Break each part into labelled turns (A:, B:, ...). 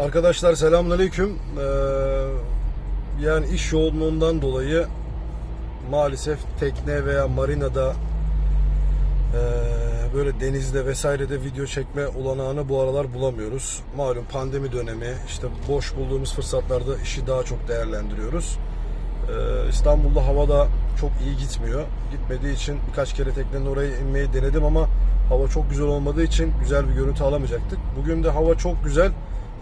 A: Arkadaşlar selamünaleyküm. Ee, yani iş yoğunluğundan dolayı maalesef tekne veya marinada ee, böyle denizde vesairede video çekme olanağını bu aralar bulamıyoruz. Malum pandemi dönemi işte boş bulduğumuz fırsatlarda işi daha çok değerlendiriyoruz. Ee, İstanbul'da hava da çok iyi gitmiyor. Gitmediği için birkaç kere teknenin oraya inmeyi denedim ama hava çok güzel olmadığı için güzel bir görüntü alamayacaktık. Bugün de hava çok güzel.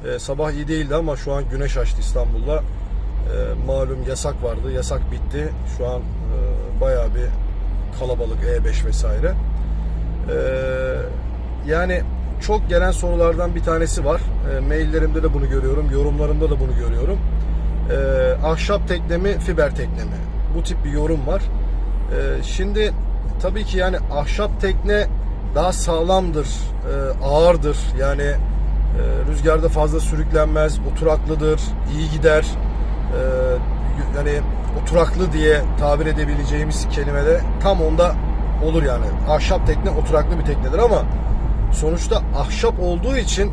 A: Ee, sabah iyi değildi ama şu an güneş açtı İstanbul'da. Ee, malum yasak vardı. Yasak bitti. Şu an e, bayağı bir kalabalık E5 vesaire. Ee, yani çok gelen sorulardan bir tanesi var. E, maillerimde de bunu görüyorum. Yorumlarımda da bunu görüyorum. Ee, ahşap tekne mi, fiber tekne mi? Bu tip bir yorum var. Ee, şimdi tabii ki yani ahşap tekne daha sağlamdır, e, ağırdır. Yani e, rüzgarda fazla sürüklenmez, oturaklıdır, iyi gider. E, yani oturaklı diye tabir edebileceğimiz kelimede tam onda olur yani. Ahşap tekne oturaklı bir teknedir ama sonuçta ahşap olduğu için e,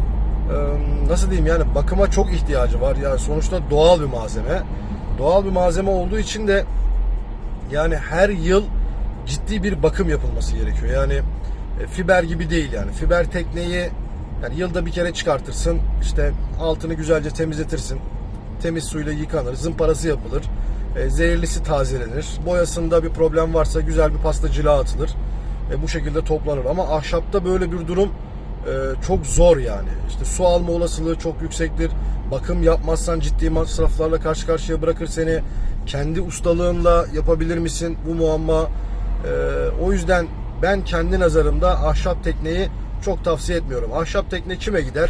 A: nasıl diyeyim yani bakıma çok ihtiyacı var. Yani sonuçta doğal bir malzeme. Doğal bir malzeme olduğu için de yani her yıl ciddi bir bakım yapılması gerekiyor. Yani e, fiber gibi değil yani. Fiber tekneyi yani yılda bir kere çıkartırsın. işte altını güzelce temizletirsin. Temiz suyla yıkanır. Zımparası yapılır. E, zehirlisi tazelenir. Boyasında bir problem varsa güzel bir pasta cila atılır. E, bu şekilde toplanır. Ama ahşapta böyle bir durum e, çok zor yani. İşte su alma olasılığı çok yüksektir. Bakım yapmazsan ciddi masraflarla karşı karşıya bırakır seni. Kendi ustalığınla yapabilir misin bu muamma? E, o yüzden ben kendi nazarımda ahşap tekneyi çok tavsiye etmiyorum. Ahşap tekne kime gider?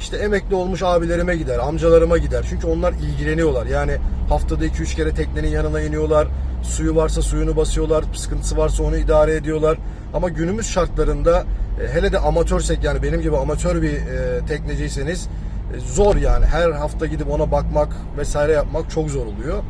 A: İşte emekli olmuş abilerime gider, amcalarıma gider. Çünkü onlar ilgileniyorlar. Yani haftada 2-3 kere teknenin yanına iniyorlar. Suyu varsa suyunu basıyorlar. Sıkıntısı varsa onu idare ediyorlar. Ama günümüz şartlarında e, hele de amatörsek yani benim gibi amatör bir e, tekneciyseniz e, zor yani. Her hafta gidip ona bakmak vesaire yapmak çok zor oluyor.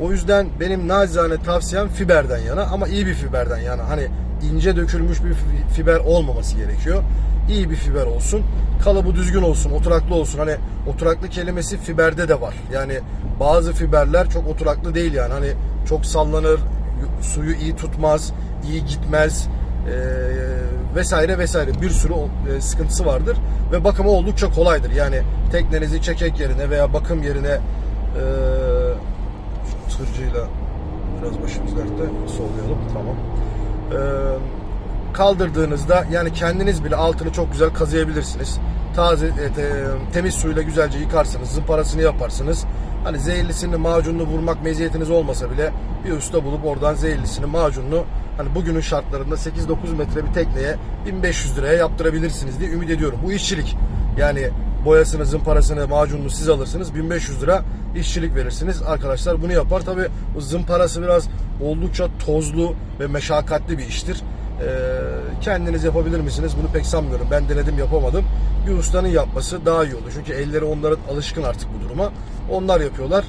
A: O yüzden benim nacizane tavsiyem fiberden yana ama iyi bir fiberden yana. Hani ince dökülmüş bir fiber olmaması gerekiyor. İyi bir fiber olsun. Kalıbı düzgün olsun, oturaklı olsun. Hani oturaklı kelimesi fiberde de var. Yani bazı fiberler çok oturaklı değil yani. Hani çok sallanır, suyu iyi tutmaz, iyi gitmez e, vesaire vesaire bir sürü e, sıkıntısı vardır ve bakımı oldukça kolaydır. Yani teknenizi çekek yerine veya bakım yerine e, tırcıyla biraz başımız dertte sollayalım tamam. E, kaldırdığınızda yani kendiniz bile altını çok güzel kazıyabilirsiniz. Taze e, te- temiz suyla güzelce yıkarsınız, zımparasını yaparsınız. Hani zehirlisini, macununu vurmak meziyetiniz olmasa bile bir usta bulup oradan zehirlisini, macununu hani bugünün şartlarında 8-9 metre bir tekneye 1500 liraya yaptırabilirsiniz diye ümit ediyorum. Bu işçilik. Yani boyasını, zımparasını, macununu siz alırsınız. 1500 lira işçilik verirsiniz. Arkadaşlar bunu yapar. Tabi zımparası biraz oldukça tozlu ve meşakkatli bir iştir. Ee, kendiniz yapabilir misiniz? Bunu pek sanmıyorum. Ben denedim yapamadım. Bir ustanın yapması daha iyi olur. Çünkü elleri onların alışkın artık bu duruma. Onlar yapıyorlar.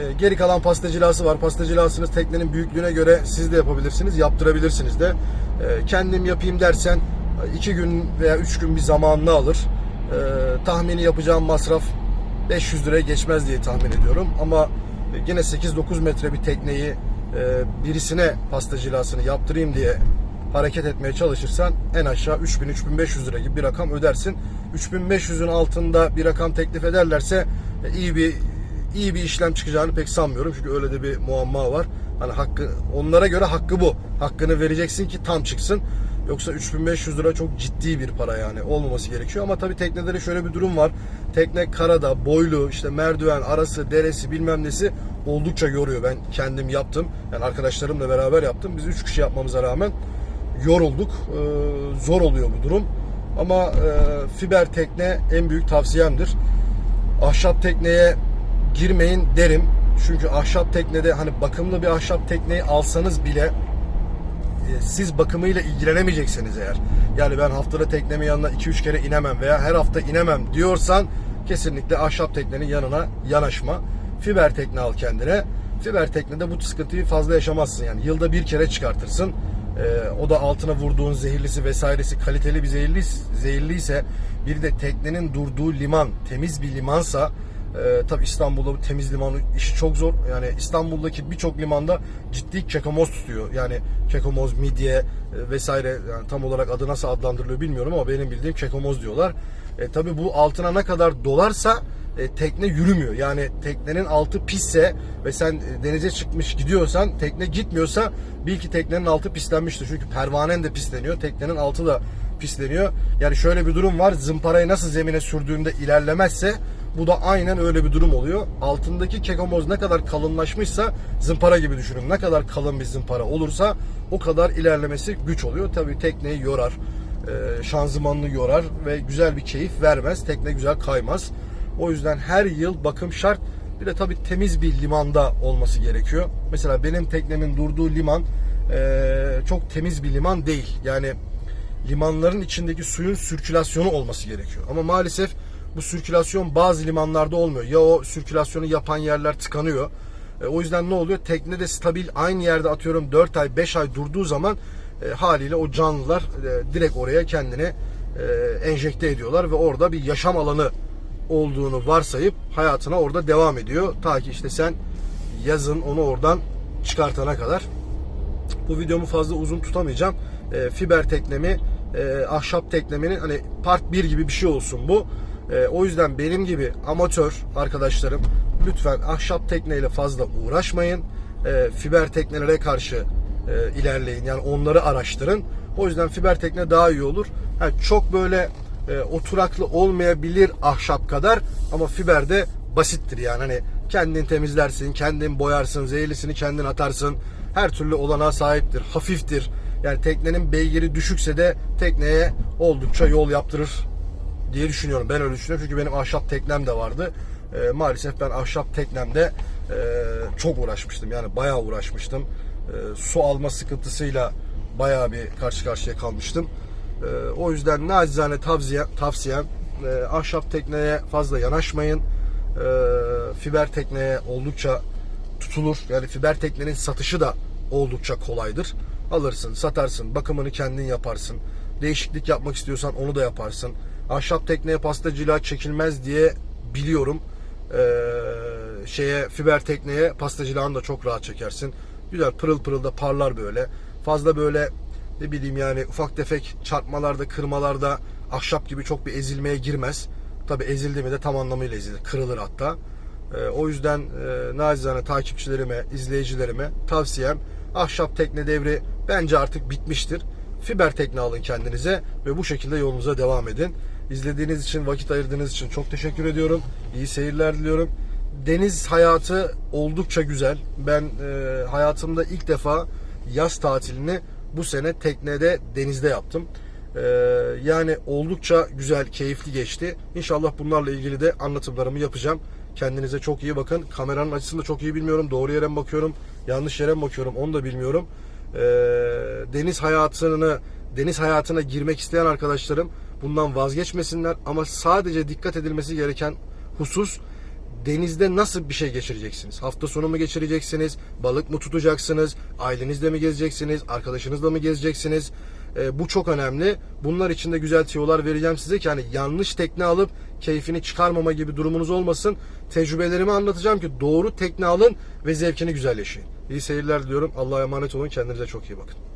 A: Ee, geri kalan pasta cilası var. Pasta cilasını teknenin büyüklüğüne göre siz de yapabilirsiniz. Yaptırabilirsiniz de. Ee, kendim yapayım dersen iki gün veya üç gün bir zamanını alır. Ee, tahmini yapacağım masraf 500 liraya geçmez diye tahmin ediyorum. Ama yine 8-9 metre bir tekneyi e, birisine pasta cilasını yaptırayım diye hareket etmeye çalışırsan en aşağı 3000-3500 lira gibi bir rakam ödersin. 3500'ün altında bir rakam teklif ederlerse e, iyi bir iyi bir işlem çıkacağını pek sanmıyorum. Çünkü öyle de bir muamma var. Hani hakkı onlara göre hakkı bu. Hakkını vereceksin ki tam çıksın. Yoksa 3500 lira çok ciddi bir para yani olmaması gerekiyor. Ama tabii teknelerde şöyle bir durum var. Tekne karada, boylu, işte merdiven, arası, deresi bilmem nesi oldukça yoruyor. Ben kendim yaptım. Yani arkadaşlarımla beraber yaptım. Biz 3 kişi yapmamıza rağmen yorulduk. Ee, zor oluyor bu durum. Ama e, fiber tekne en büyük tavsiyemdir. Ahşap tekneye girmeyin derim. Çünkü ahşap teknede hani bakımlı bir ahşap tekneyi alsanız bile e, siz bakımıyla ilgilenemeyecekseniz eğer yani ben haftada teknemin yanına 2-3 kere inemem veya her hafta inemem diyorsan kesinlikle ahşap teknenin yanına yanaşma. Fiber tekne al kendine. Fiber teknede bu sıkıntıyı fazla yaşamazsın yani yılda bir kere çıkartırsın. Ee, o da altına vurduğun zehirlisi vesairesi kaliteli bir zehirli, zehirliyse bir de teknenin durduğu liman temiz bir limansa e, tabi İstanbul'da bu temiz liman işi çok zor. Yani İstanbul'daki birçok limanda ciddi kekomoz tutuyor. Yani kekomoz, midye e, vesaire yani tam olarak adı nasıl adlandırılıyor bilmiyorum ama benim bildiğim kekomoz diyorlar. E, tabi bu altına ne kadar dolarsa e, tekne yürümüyor. Yani teknenin altı pisse ve sen e, denize çıkmış gidiyorsan tekne gitmiyorsa bil ki teknenin altı pislenmiştir. Çünkü pervanen de pisleniyor. Teknenin altı da pisleniyor. Yani şöyle bir durum var. Zımparayı nasıl zemine sürdüğünde ilerlemezse bu da aynen öyle bir durum oluyor. Altındaki kekomoz ne kadar kalınlaşmışsa zımpara gibi düşünün. Ne kadar kalın bir zımpara olursa o kadar ilerlemesi güç oluyor. Tabii tekneyi yorar. e, şanzımanını yorar ve güzel bir keyif vermez. Tekne güzel kaymaz. O yüzden her yıl bakım şart. Bir de tabii temiz bir limanda olması gerekiyor. Mesela benim teknemin durduğu liman e, çok temiz bir liman değil. Yani limanların içindeki suyun sirkülasyonu olması gerekiyor. Ama maalesef bu sirkülasyon bazı limanlarda olmuyor. Ya o sirkülasyonu yapan yerler tıkanıyor. E, o yüzden ne oluyor? Tekne de stabil aynı yerde atıyorum 4 ay 5 ay durduğu zaman e, haliyle o canlılar e, direkt oraya kendini e, enjekte ediyorlar ve orada bir yaşam alanı olduğunu varsayıp hayatına orada devam ediyor. Ta ki işte sen yazın onu oradan çıkartana kadar. Bu videomu fazla uzun tutamayacağım. E, fiber teknemi, e, ahşap teknemenin hani part 1 gibi bir şey olsun bu. E, o yüzden benim gibi amatör arkadaşlarım lütfen ahşap tekneyle fazla uğraşmayın. E, fiber teknelere karşı e, ilerleyin. Yani onları araştırın. O yüzden fiber tekne daha iyi olur. Ha, çok böyle e, oturaklı olmayabilir ahşap kadar ama fiber de basittir yani hani kendin temizlersin, kendin boyarsın, zehirlisini kendin atarsın. Her türlü olanağa sahiptir, hafiftir. Yani teknenin beygiri düşükse de tekneye oldukça yol yaptırır diye düşünüyorum. Ben öyle düşünüyorum çünkü benim ahşap teknem de vardı. E, maalesef ben ahşap teknemde e, çok uğraşmıştım. Yani bayağı uğraşmıştım. E, su alma sıkıntısıyla bayağı bir karşı karşıya kalmıştım. E, o yüzden nacizane tavsiye, tavsiyem e, ahşap tekneye fazla yanaşmayın. E, fiber tekneye oldukça tutulur. Yani fiber teknenin satışı da oldukça kolaydır. Alırsın, satarsın, bakımını kendin yaparsın. Değişiklik yapmak istiyorsan onu da yaparsın. Ahşap tekneye pastacılığa çekilmez diye biliyorum. Ee, şeye fiber tekneye pastacılığını da çok rahat çekersin. Güzel pırıl pırıl da parlar böyle. Fazla böyle ne bileyim yani ufak tefek çarpmalarda, kırmalarda ahşap gibi çok bir ezilmeye girmez. Tabi ezildi mi de tam anlamıyla ezilir. Kırılır hatta. Ee, o yüzden e, nacizane takipçilerime, izleyicilerime tavsiyem ahşap tekne devri bence artık bitmiştir. Fiber tekne alın kendinize ve bu şekilde yolunuza devam edin. İzlediğiniz için, vakit ayırdığınız için çok teşekkür ediyorum. İyi seyirler diliyorum. Deniz hayatı oldukça güzel. Ben e, hayatımda ilk defa yaz tatilini bu sene teknede denizde yaptım. E, yani oldukça güzel, keyifli geçti. İnşallah bunlarla ilgili de anlatımlarımı yapacağım. Kendinize çok iyi bakın. Kameranın açısını da çok iyi bilmiyorum. Doğru yere mi bakıyorum, yanlış yere mi bakıyorum onu da bilmiyorum. E, deniz hayatını, deniz hayatına girmek isteyen arkadaşlarım bundan vazgeçmesinler. Ama sadece dikkat edilmesi gereken husus denizde nasıl bir şey geçireceksiniz? Hafta sonu mu geçireceksiniz? Balık mı tutacaksınız? Ailenizle mi gezeceksiniz? Arkadaşınızla mı gezeceksiniz? Ee, bu çok önemli. Bunlar için de güzel tiyolar vereceğim size ki hani yanlış tekne alıp keyfini çıkarmama gibi durumunuz olmasın. Tecrübelerimi anlatacağım ki doğru tekne alın ve zevkini güzel. İyi seyirler diliyorum. Allah'a emanet olun. Kendinize çok iyi bakın.